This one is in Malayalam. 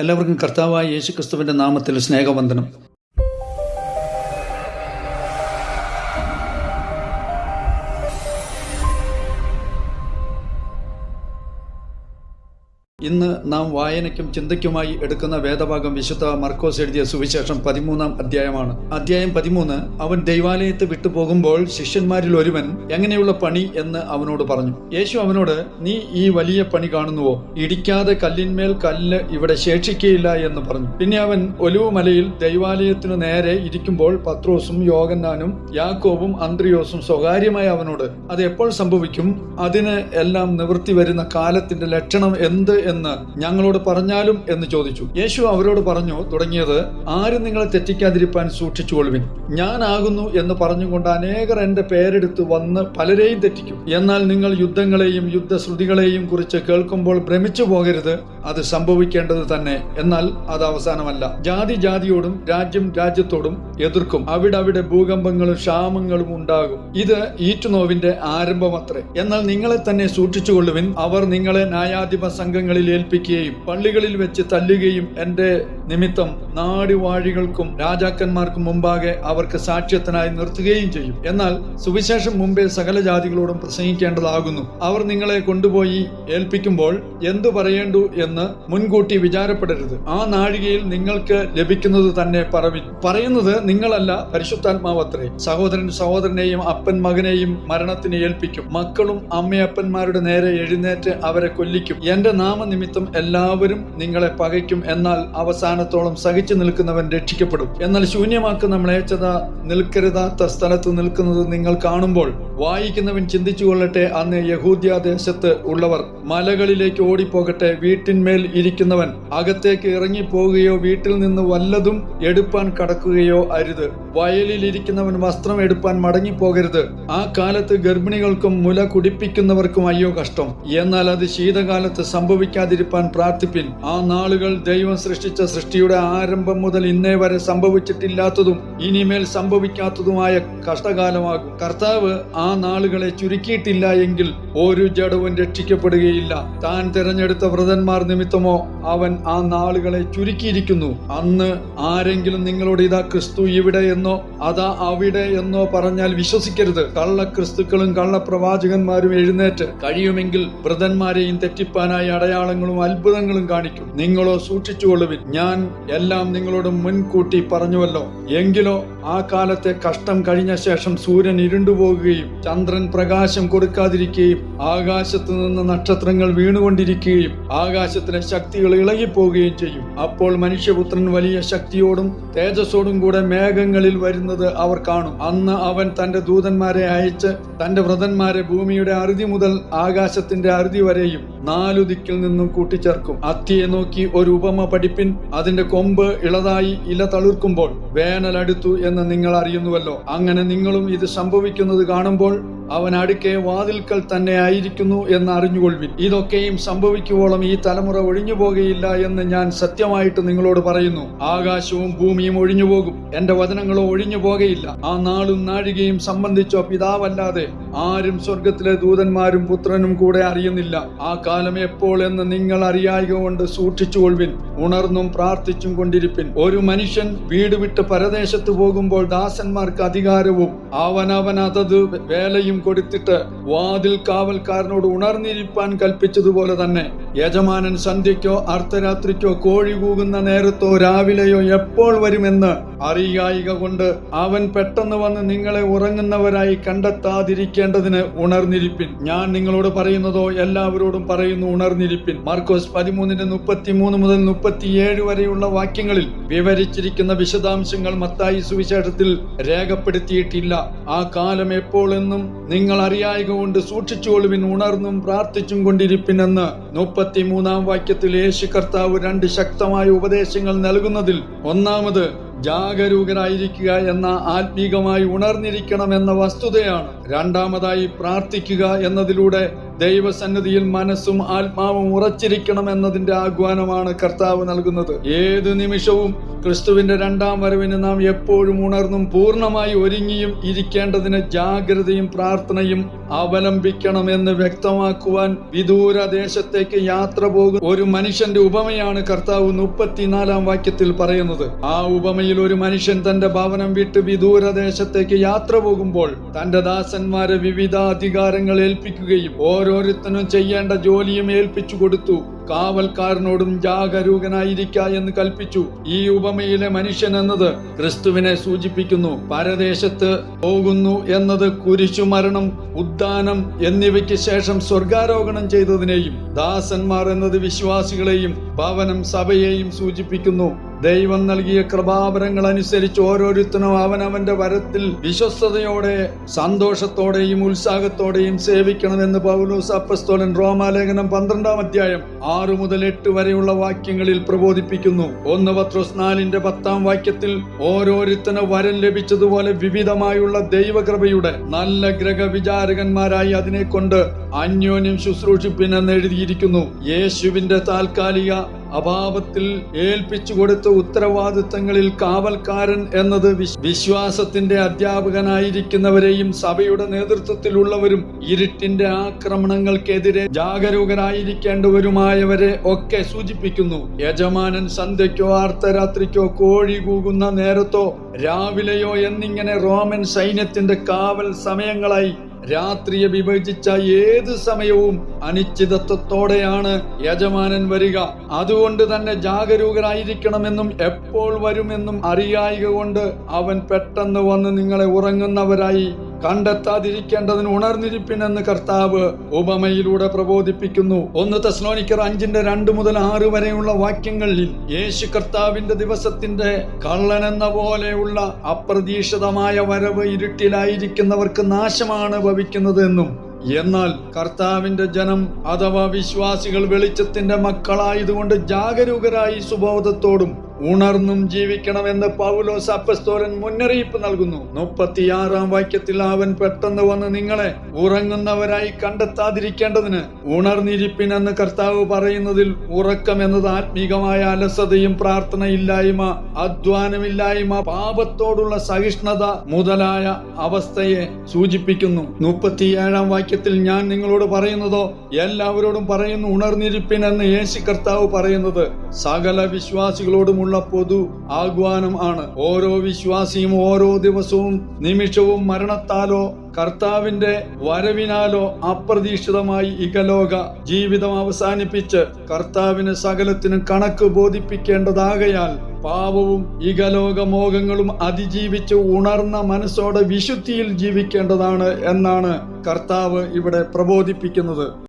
എല്ലാവർക്കും കർത്താവായ യേശു ക്രിസ്തുവിന്റെ നാമത്തിൽ സ്നേഹവന്ദനം. ഇന്ന് നാം വായനയ്ക്കും ചിന്തയ്ക്കുമായി എടുക്കുന്ന വേദഭാഗം വിശുദ്ധ മർക്കോസ് എഴുതിയ സുവിശേഷം പതിമൂന്നാം അധ്യായമാണ്. അധ്യായം പതിമൂന്ന് അവൻ ദൈവാലയത്തെ വിട്ടുപോകുമ്പോൾ ശിഷ്യന്മാരിൽ ഒരുവൻ എങ്ങനെയുള്ള പണി എന്ന് അവനോട് പറഞ്ഞു. യേശു അവനോട് നീ ഈ വലിയ പണി കാണുന്നുവോ? ഇടിക്കാതെ കല്ലിന്മേൽ കല്ല് ഇവിടെ ശേഷിക്കയില്ല എന്ന് പറഞ്ഞു. പിന്നെ അവൻ ഒലിവ് മലയിൽ ദൈവാലയത്തിനു നേരെ ഇരിക്കുമ്പോൾ പത്രോസും യോഗന്നാനും യാക്കോബും അന്ത്രിയോസും സ്വകാര്യമായി അവനോട് അത് എപ്പോൾ സംഭവിക്കും? അതിന് എല്ലാം നിവൃത്തി വരുന്ന കാലത്തിന്റെ ലക്ഷണം എന്ത് എന്ന് ഞങ്ങളോട് പറഞ്ഞാലും എന്ന് ചോദിച്ചു. യേശു അവരോട് പറഞ്ഞു തുടങ്ങിയത് ആരും നിങ്ങളെ തെറ്റിക്കാതിരിപ്പാൻ സൂക്ഷിച്ചുകൊള്ളുവിൻ. ഞാനാകുന്നു എന്ന് പറഞ്ഞുകൊണ്ട് അനേകർ എന്റെ പേരെടുത്ത് വന്ന് പലരെയും തെറ്റിക്കും. എന്നാൽ നിങ്ങൾ യുദ്ധങ്ങളെയും യുദ്ധശ്രുതികളെയും കുറിച്ച് കേൾക്കുമ്പോൾ ഭ്രമിച്ചു പോകരുത്. അത് സംഭവിക്കേണ്ടത് തന്നെ. എന്നാൽ അത് അവസാനമല്ല. ജാതി ജാതിയോടും രാജ്യം രാജ്യത്തോടും എതിർക്കും. അവിടെ അവിടെ ഭൂകമ്പങ്ങളും ക്ഷാമങ്ങളും ഉണ്ടാകും. ഇത് ഈറ്റുനോവിന്റെ ആരംഭമത്രേ. എന്നാൽ നിങ്ങളെ തന്നെ സൂക്ഷിച്ചുകൊള്ളുവിൻ. അവർ നിങ്ങളെ ന്യായാധിപ സംഘങ്ങളിൽ ഏൽപ്പിക്കുകയും പള്ളികളിൽ വെച്ച് തല്ലുകയും എന്റെ നിമിത്തം നാടുവാഴികൾക്കും രാജാക്കന്മാർക്കും മുമ്പാകെ അവർക്ക് സാക്ഷ്യത്തിനായി നിർത്തുകയും ചെയ്യും. എന്നാൽ സുവിശേഷം മുമ്പേ സകല ജാതികളോടും പ്രസംഗിക്കേണ്ടതാകുന്നു. അവർ നിങ്ങളെ കൊണ്ടുപോയി ഏൽപ്പിക്കുമ്പോൾ എന്തു പറയേണ്ടു എന്ന് മുൻകൂട്ടി വിചാരപ്പെടരുത്. ആ നാഴികയിൽ നിങ്ങൾക്ക് ലഭിക്കുന്നത് തന്നെ പറവി പറയുന്നത് നിങ്ങളല്ല പരിശുദ്ധാത്മാവത്രേ. സഹോദരൻ സഹോദരനെയും അപ്പൻ മകനെയും മരണത്തിന് ഏൽപ്പിക്കും. മക്കളും അമ്മയപ്പന്മാരുടെ നേരെ എഴുന്നേറ്റ് അവരെ കൊല്ലിക്കും. എന്റെ നാമനിമിത്തം എല്ലാവരും നിങ്ങളെ പകയ്ക്കും. എന്നാൽ അവസാനത്തോളം സഹിച്ചു നിൽക്കുന്നവൻ രക്ഷിക്കപ്പെടും. എന്നാൽ ശൂന്യമാക്കുന്ന മ്ലേച്ഛത നിൽക്കരുതാത്ത സ്ഥലത്ത് നിൽക്കുന്നത് നിങ്ങൾ കാണുമ്പോൾ വായിക്കുന്നവൻ ചിന്തിച്ചു കൊള്ളട്ടെ. അന്ന് യഹൂദ്യ ദേശത്ത് ഉള്ളവർ മലകളിലേക്ക് ഓടിപ്പോകട്ടെ വീട്ടിന്മേൽ ഇരിക്കുന്നവൻ അകത്തേക്ക് ഇറങ്ങിപ്പോകുകയോ വീട്ടിൽ നിന്ന് വല്ലതും എടുപ്പാൻ കടക്കുകയോ അരുത്. വയലിൽ ഇരിക്കുന്നവൻ വസ്ത്രം എടുപ്പാൻ മടങ്ങിപ്പോകരുത്. ആ കാലത്ത് ഗർഭിണികൾക്കും മുല കുടിപ്പിക്കുന്നവർക്കും അയ്യോ കഷ്ടം. എന്നാൽ അത് ശീതകാലത്ത് സംഭവിക്കാതിരിപ്പാൻ പ്രാർത്ഥിപ്പിൻ. ആ നാളുകൾ ദൈവം സൃഷ്ടിച്ച സൃഷ്ടിയുടെ ആരംഭം മുതൽ ഇന്നേ വരെ സംഭവിച്ചിട്ടില്ലാത്തതും ഇനിമേൽ സംഭവിക്കാത്തതുമായ കഷ്ടകാലമാകും കർത്താവ് ആ നാളുകളെ ചുരുക്കിയിട്ടില്ല എങ്കിൽ ഒരു ജഡവും രക്ഷിക്കപ്പെടുകയില്ല. താൻ തിരഞ്ഞെടുത്ത വ്രതന്മാർ നിമിത്തമോ അവൻ ആ നാളുകളെ ചുരുക്കിയിരിക്കുന്നു. അന്ന് ആരെങ്കിലും നിങ്ങളോട് ഇതാ ക്രിസ്തു ഇവിടെ എന്നോ അതാ അവിടെ എന്നോ പറഞ്ഞാൽ വിശ്വസിക്കരുത്. കള്ള ക്രിസ്തുക്കളും കള്ളപ്രവാചകന്മാരും എഴുന്നേറ്റ് കഴിയുമെങ്കിൽ വ്രതന്മാരെയും തെറ്റിപ്പാനായി അടയാളങ്ങളും അത്ഭുതങ്ങളും കാണിക്കും. നിങ്ങളോ സൂക്ഷിച്ചുകൊള്ളുവിൻ ഞാൻ എല്ലാം നിങ്ങളോട് മുൻകൂട്ടി പറഞ്ഞുവല്ലോ. എങ്കിലോ ആ കാലത്തെ കഷ്ടം കഴിഞ്ഞ ശേഷം സൂര്യൻ ഇരുണ്ടുപോകുകയും ചന്ദ്രൻ പ്രകാശം കൊടുക്കാതിരിക്കുകയും ആകാശത്ത് നിന്ന് നക്ഷത്രങ്ങൾ വീണുകൊണ്ടിരിക്കുകയും ആകാശത്തിലെ ശക്തികൾ ഇളകിപ്പോവുകയും ചെയ്യും. അപ്പോൾ മനുഷ്യപുത്രൻ വലിയ ശക്തിയോടും തേജസ്സോടും കൂടെ മേഘങ്ങളിൽ വരുന്നത് അവർ കാണും. അന്ന് അവൻ തന്റെ ദൂതന്മാരെ അയച്ച് തന്റെ വ്രതന്മാരെ ഭൂമിയുടെ അറുതി മുതൽ ആകാശത്തിന്റെ അറുതി വരെയും നാലു ദിക്കിൽ നിന്നും കൂട്ടിച്ചേർക്കും. അത്തിയെ നോക്കി ഒരു ഉപമ പഠിപ്പിൻ. അതിന്റെ കൊമ്പ് ഇളതായി ഇല തളിർക്കുമ്പോൾ വേനൽ അടുത്തു എന്ന് നിങ്ങൾ അറിയുന്നുവല്ലോ. അങ്ങനെ നിങ്ങളും ഇത് സംഭവിക്കുന്നത് കാണുമ്പോൾ അവൻ അടുക്കെ വാതിൽക്കൽ തന്നെ ആയിരിക്കുന്നു എന്ന് അറിഞ്ഞുകൊള്ളുവിൻ. ഇതൊക്കെയും സംഭവിക്കുവോളം ഈ തലമുറ ഒഴിഞ്ഞു പോകുകയില്ല എന്ന് ഞാൻ സത്യമായിട്ട് നിങ്ങളോട് പറയുന്നു. ആകാശവും ഭൂമിയും ഒഴിഞ്ഞു പോകും. എന്റെ വചനങ്ങളോ ഒഴിഞ്ഞു പോകുകയില്ല. ആ നാളും നാഴികയും സംബന്ധിച്ചോ പിതാവല്ലാതെ ആരും സ്വർഗത്തിലെ ദൂതന്മാരും പുത്രനും കൂടെ അറിയുന്നില്ല. ആ കാലം എപ്പോൾ എന്ന് നിങ്ങൾ അറിയായിക കൊണ്ട് സൂക്ഷിച്ചുകൊള്ളുവിൻ. ഉണർന്നും പ്രാർത്ഥിച്ചും കൊണ്ടിരിപ്പിൻ. ഒരു മനുഷ്യൻ വീട് വിട്ട് പരദേശത്ത് പോകുമ്പോൾ ദാസന്മാർക്ക് അധികാരവും അവനവൻ അതത് വേലയും കൊടുത്തിട്ട് വാതിൽ കാവൽക്കാരനോട് ഉണർന്നിരിപ്പാൻ കൽപ്പിച്ചതുപോലെ തന്നെ യജമാനൻ സന്ധ്യയ്ക്കോ അർദ്ധരാത്രിക്കോ കോഴി കൂകുന്ന നേരത്തോ രാവിലെയോ എപ്പോൾ വരുമെന്ന് അറിയായിക കൊണ്ട് അവൻ പെട്ടെന്ന് വന്ന് നിങ്ങളെ ഉറങ്ങുന്നവരായി കണ്ടെത്താതിരിക്കേണ്ടതിന് ഉണർന്നിരിപ്പിൻ. ഞാൻ നിങ്ങളോട് പറയുന്നതോ എല്ലാവരോടും പറയുന്നു ഉണർന്നിരിപ്പിൻ. മാർക്കോസ് പതിമൂന്നിന്റെ മുപ്പത്തിമൂന്ന് മുതൽ മുപ്പത്തിയേഴ് വരെയുള്ള വാക്യങ്ങളിൽ വിവരിച്ചിരിക്കുന്ന വിശദാംശങ്ങൾ മത്തായി സുവിശേഷത്തിൽ രേഖപ്പെടുത്തിയിട്ടില്ല. ആ കാലം എപ്പോഴെന്നും നിങ്ങൾ അറിയായ കൊണ്ട് സൂക്ഷിച്ചുകൊള്ളുവിൻ ഉണർന്നും പ്രാർത്ഥിച്ചും കൊണ്ടിരിപ്പിനെന്ന്. മുപ്പത്തിമൂന്നാം വാക്യത്തിൽ യേശു കർത്താവ് രണ്ട് ശക്തമായ ഉപദേശങ്ങൾ നൽകുന്നതിൽ ഒന്നാമത് ജാഗരൂകരായിരിക്കുക എന്ന ആത്മീകമായി ഉണർന്നിരിക്കണം എന്ന വസ്തുതയാണ്. രണ്ടാമതായി പ്രാർത്ഥിക്കുക എന്നതിലൂടെ ദൈവസന്നിധിയിൽ മനസ്സും ആത്മാവും ഉറച്ചിരിക്കണം എന്നതിന്റെ ആഹ്വാനമാണ് കർത്താവ് നൽകുന്നത്. ഏത് നിമിഷവും ക്രിസ്തുവിന്റെ രണ്ടാം വരവിന് നാം എപ്പോഴും ഉണർന്നും പൂർണമായി ഒരുങ്ങിയും ഇരിക്കേണ്ടതിന് ജാഗ്രതയും പ്രാർത്ഥനയും അവലംബിക്കണമെന്ന് വ്യക്തമാക്കുവാൻ വിദൂര ദേശത്തേക്ക് യാത്ര പോകുന്ന ഒരു മനുഷ്യന്റെ ഉപമയാണ് കർത്താവ് മുപ്പത്തിനാലാം വാക്യത്തിൽ പറയുന്നത്. ആ ഉപമയിൽ ഒരു മനുഷ്യൻ തന്റെ ഭവനം വിട്ട് വിദൂര ദേശത്തേക്ക് യാത്ര പോകുമ്പോൾ തന്റെ ദാസന്മാരെ വിവിധ അധികാരങ്ങൾ ഏൽപ്പിക്കുകയും ഓരോരുത്തരും ചെയ്യേണ്ട ജോലിയും ഏൽപ്പിച്ചു കൊടുത്തു. കാവൽക്കാരനോടും ജാഗരൂകനായിരിക്ക എന്ന് കൽപ്പിച്ചു. ഈ ഉപമയിലെ മനുഷ്യൻ എന്നത് ക്രിസ്തുവിനെ സൂചിപ്പിക്കുന്നു. പരദേശത്ത് പോകുന്നു എന്നത് കുരിശുമരണം ഉദ്ദാനം എന്നിവയ്ക്ക് ശേഷം സ്വർഗാരോഹണം ചെയ്തതിനെയും ദാസന്മാർ എന്നത് വിശ്വാസികളെയും ഭവനം സഭയെയും സൂചിപ്പിക്കുന്നു. ദൈവം നൽകിയ കൃപാവരങ്ങൾ അനുസരിച്ച് ഓരോരുത്തരും അവനവന്റെ വരത്തിൽ വിശ്വസ്തയോടെ സന്തോഷത്തോടെയും ഉത്സാഹത്തോടെയും സേവിക്കണമെന്ന് പൗലോസ് അപ്പസ്തോലൻ റോമാലേഖനം പന്ത്രണ്ടാം അധ്യായം ആറു മുതൽ എട്ട് വരെയുള്ള വാക്യങ്ങളിൽ പ്രബോധിപ്പിക്കുന്നു. ഒന്ന് പത്രോസ് നാലിന്റെ പത്താം വാക്യത്തിൽ ഓരോരുത്തന് വരം ലഭിച്ചതുപോലെ വിവിധമായുള്ള ദൈവകൃപയുടെ നല്ല ഗ്രഹവിചാരകന്മാരായി അതിനെ കൊണ്ട് അന്യോന്യം ശുശ്രൂഷിപ്പിനെന്ന് എഴുതിയിരിക്കുന്നു. യേശുവിന്റെ താൽക്കാലിക അഭാവത്തിൽ ഏൽപ്പിച്ചു കൊടുത്ത ഉത്തരവാദിത്തങ്ങളിൽ കാവൽക്കാരൻ എന്നത് വിശ്വാസത്തിന്റെ അധ്യാപകനായിരിക്കുന്നവരെയും സഭയുടെ നേതൃത്വത്തിലുള്ളവരും ഇരുട്ടിന്റെ ആക്രമണങ്ങൾക്കെതിരെ ജാഗരൂകരായിരിക്കേണ്ടവരുമായവരെ ഒക്കെ സൂചിപ്പിക്കുന്നു. യജമാനൻ സന്ധ്യയ്ക്കോ അർദ്ധരാത്രിക്കോ കോഴി കൂകുന്ന നേരത്തോ രാവിലെയോ എന്നിങ്ങനെ റോമൻ സൈന്യത്തിന്റെ കാവൽ സമയങ്ങളായി രാത്രിയെ വിഭജിച്ച ഏത് സമയവും അനിശ്ചിതത്വത്തോടെയാണ് യജമാനൻ വരിക. അതുകൊണ്ട് തന്നെ ജാഗരൂകരായിരിക്കണമെന്നും എപ്പോൾ വരുമെന്നും അറിയായിക കൊണ്ട് അവൻ പെട്ടെന്ന് വന്ന് നിങ്ങളെ ഉറങ്ങുന്നവരായി. കണ്ടെത്താതിരിക്കേണ്ടതിന് ഉണർന്നിരിപ്പിനെന്ന് കർത്താവ് ഉപമയിലൂടെ പ്രബോധിപ്പിക്കുന്നു. ഒന്ന് തെസ്ലോനിക്കർ അഞ്ചിന്റെ രണ്ട് മുതൽ ആറ് വരെയുള്ള വാക്യങ്ങളിൽ യേശു കർത്താവിന്റെ ദിവസത്തിന്റെ കള്ളനെന്ന പോലെയുള്ള അപ്രതീക്ഷിതമായ വരവ് ഇരുട്ടിലായിരിക്കുന്നവർക്ക് നാശമാണ് ഭവിക്കുന്നത് എന്നും എന്നാൽ കർത്താവിന്റെ ജനം അഥവാ വിശ്വാസികൾ വെളിച്ചത്തിന്റെ മക്കളായതുകൊണ്ട് ജാഗരൂകരായി സുബോധത്തോടും ഉണർന്നും ജീവിക്കണമെന്ന് പൗലോസ് അപ്പസ്തോലൻ മുന്നറിയിപ്പ് നൽകുന്നു. മുപ്പത്തിയാറാം വാക്യത്തിൽ അവൻ പെട്ടെന്ന് വന്ന് നിങ്ങളെ ഉറങ്ങുന്നവരായി കണ്ടെത്താതിരിക്കേണ്ടതിന് ഉണർന്നിരിപ്പിനെന്ന് കർത്താവ് പറയുന്നതിൽ ഉറക്കം എന്നത് ആത്മീകമായ അലസതയും പ്രാർത്ഥനയില്ലായ്മ അധ്വാനമില്ലായ്മ പാപത്തോടുള്ള സഹിഷ്ണുത മുതലായ അവസ്ഥയെ സൂചിപ്പിക്കുന്നു. മുപ്പത്തിയേഴാം വാക്യത്തിൽ ഞാൻ നിങ്ങളോട് പറയുന്നതോ എല്ലാവരോടും പറയുന്നു ഉണർന്നിരിപ്പിനെന്ന് യേശു കർത്താവ് പറയുന്നത്. സകല വിശ്വാസികളോടുമുള്ള പൊതു ആഹ്വാനം ആണ്. ഓരോ വിശ്വാസിയും ഓരോ ദിവസവും നിമിഷവും മരണത്താലോ കർത്താവിന്റെ വരവിനാലോ അപ്രതീക്ഷിതമായി ഇകലോക ജീവിതം അവസാനിപ്പിച്ച് കർത്താവിന് സകലത്തിനും കണക്ക് ബോധിപ്പിക്കേണ്ടതാകയാൽ പാപവും ഇകലോക മോഹങ്ങളും അതിജീവിച്ച് ഉണർന്ന മനസ്സോടെ വിശുദ്ധിയിൽ ജീവിക്കേണ്ടതാണ് എന്നാണ് കർത്താവ് ഇവിടെ പ്രബോധിപ്പിക്കുന്നത്.